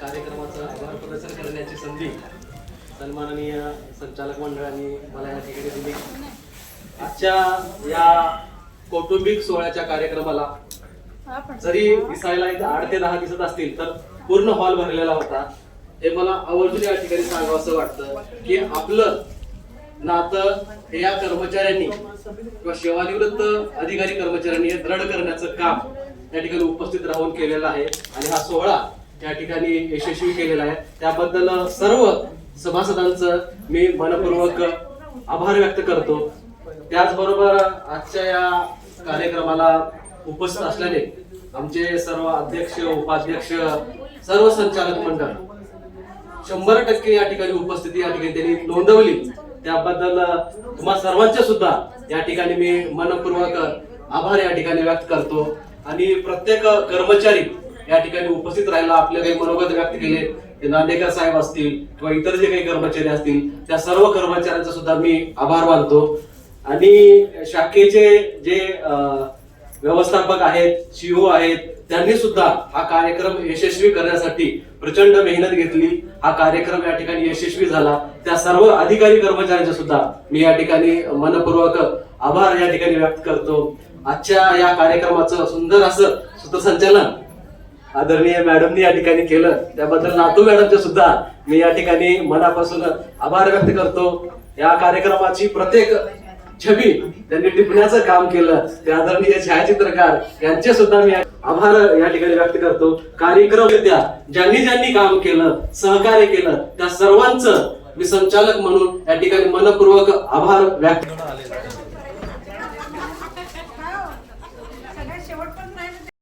कार्यक्रमाचं आभार प्रदर्शन करण्याची संधी सन्माननीय संचालक मंडळाने मला या ठिकाणी दिली. आजच्या या कौटुंबिक सोहळ्याच्या कार्यक्रमाला जरी दिसायला एक आठ ते दहा दिसत असतील तर पूर्ण हॉल भरलेला होता. हे मला आवर्जून या ठिकाणी सांगावं असं वाटतं की आपलं नातं हे या कर्मचाऱ्यांनी किंवा सेवानिवृत्त अधिकारी कर्मचाऱ्यांनी हे दृढ करण्याचं काम या ठिकाणी उपस्थित राहून केलेलं आहे. आणि हा सोहळा त्या ठिकाणी यशस्वी केलेला आहे. त्याबद्दल सर्व सभासदांचं मी मनपूर्वक आभार व्यक्त करतो. त्याचबरोबर आजच्या या कार्यक्रमाला उपस्थित असल्याने आमचे सर्व अध्यक्ष उपाध्यक्ष सर्व संचालक मंडळ शंभर टक्के या ठिकाणी उपस्थिती या ठिकाणी त्यांनी नोंदवली. त्याबद्दल तुम्हा सर्वांचे सुद्धा या ठिकाणी मी मनपूर्वक आभार या ठिकाणी व्यक्त करतो. आणि प्रत्येक कर्मचारी या ठिकाणी उपस्थित राहायला आपले काही मनोगत व्यक्त केले ते नांदेकर साहेब असतील किंवा इतर जे काही कर्मचारी असतील त्या सर्व कर्मचाऱ्यांचा सुद्धा मी आभार मानतो. आणि शाखेचे जे अं, व्यवस्थापक आहेत सीओ आहेत त्यांनी सुद्धा हा कार्यक्रम यशस्वी करण्यासाठी प्रचंड मेहनत घेतली. हा कार्यक्रम या ठिकाणी यशस्वी झाला. त्या सर्व अधिकारी कर्मचाऱ्यांचे सुद्धा मी या ठिकाणी मनपूर्वक आभार या ठिकाणी व्यक्त करतो. आजच्या या कार्यक्रमाचं सुंदर असं सूत्रसंचालन आदरणीय मॅडमनी या ठिकाणी केलं. त्याबद्दल नातू मॅडमचे सुद्धा मी या ठिकाणी मनापासून आभार व्यक्त करतो. या कार्यक्रमाची प्रत्येक छबी त्यांनी टिपण्याचं काम केलं. ते आदरणीय छायाचित्रकार यांचे सुद्धा मी आभार या ठिकाणी व्यक्त करतो. कार्यक्रम त्या ज्यांनी ज्यांनी काम केलं सहकार्य केलं त्या सर्वांचं मी संचालक म्हणून या ठिकाणी मनपूर्वक आभार व्यक्त